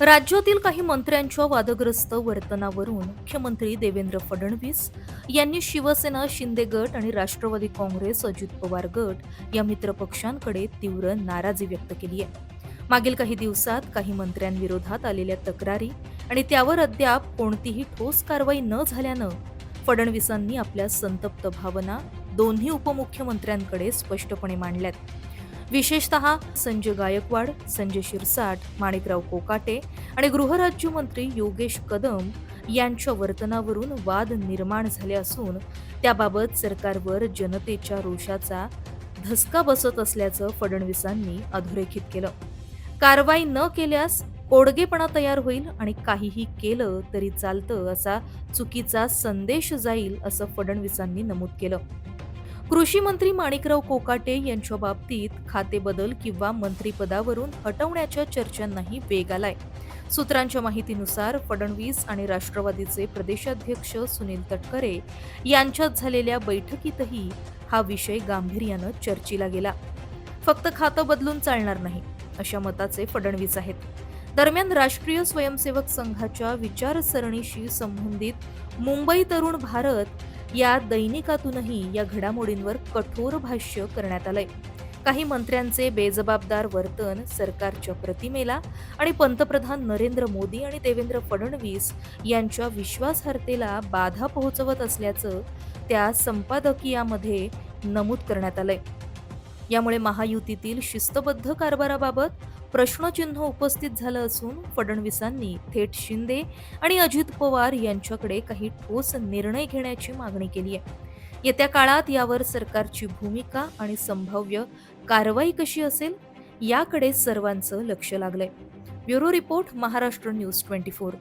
राज्यातील काही मंत्र्यांच्या वादग्रस्त वर्तनावरून मुख्यमंत्री देवेंद्र फडणवीस यांनी शिवसेना शिंदे गट आणि राष्ट्रवादी काँग्रेस अजित पवार गट या मित्रपक्षांकडे तीव्र नाराजी व्यक्त केली आहे. मागील काही दिवसात काही मंत्र्यांविरोधात आलेल्या तक्रारी आणि त्यावर अद्याप कोणतीही ठोस कारवाई न झाल्यानं फडणवीसांनी आपल्या संतप्त भावना दोन्ही उपमुख्यमंत्र्यांकडे स्पष्टपणे मांडल्यात. विशेषतः संजय गायकवाड संजय शिरसाट माणिकराव कोकाटे आणि गृहराज्यमंत्री योगेश कदम यांच्या वर्तनावरून वाद निर्माण झाले असून त्याबाबत सरकारवर जनतेच्या रोषाचा धसका बसत असल्याचं फडणवीसांनी अधोरेखित केलं. कारवाई न केल्यास कोडगेपणा तयार होईल आणि काहीही केलं तरी चालतं असा चुकीचा संदेश जाईल असं फडणवीसांनी नमूद केलं. कृषी मंत्री माणिकराव कोकाटे यांच्या बाबतीत खाते बदल किंवा मंत्रिपदावरून हटवण्याच्या चर्चांनाही वेग आलाय. सूत्रांच्या माहितीनुसार फडणवीस आणि राष्ट्रवादीचे प्रदेशाध्यक्ष सुनील तटकरे यांच्यात झालेल्या बैठकीतही हा विषय गांभीर्यानं चर्चीला गेला. फक्त खातं बदलून चालणार नाही अशा मताचे फडणवीस आहेत. दरम्यान राष्ट्रीय स्वयंसेवक संघाच्या विचारसरणीशी संबंधित मुंबई तरुण भारत या दैनिकातूनही या घडामोडींवर कठोर भाष्य करण्यात आलंय. काही मंत्र्यांचे बेजबाबदार वर्तन सरकारच्या प्रतिमेला आणि पंतप्रधान नरेंद्र मोदी आणि देवेंद्र फडणवीस यांच्या विश्वासार्हतेला बाधा पोहोचवत असल्याचं त्या संपादकीयामध्ये नमूद करण्यात आलंय. यामुळे महायुतीतील शिस्तबद्ध कारभाराबाबत प्रश्नचिन्ह उपस्थित झालं असून फडणवीसांनी थेट शिंदे आणि अजित पवार यांच्याकडे काही ठोस निर्णय घेण्याची मागणी केली आहे. येत्या काळात यावर सरकारची भूमिका आणि संभाव्य कारवाई कशी असेल याकडे सर्वांचं लक्ष लागलंय. Bureau report Maharashtra news twenty four.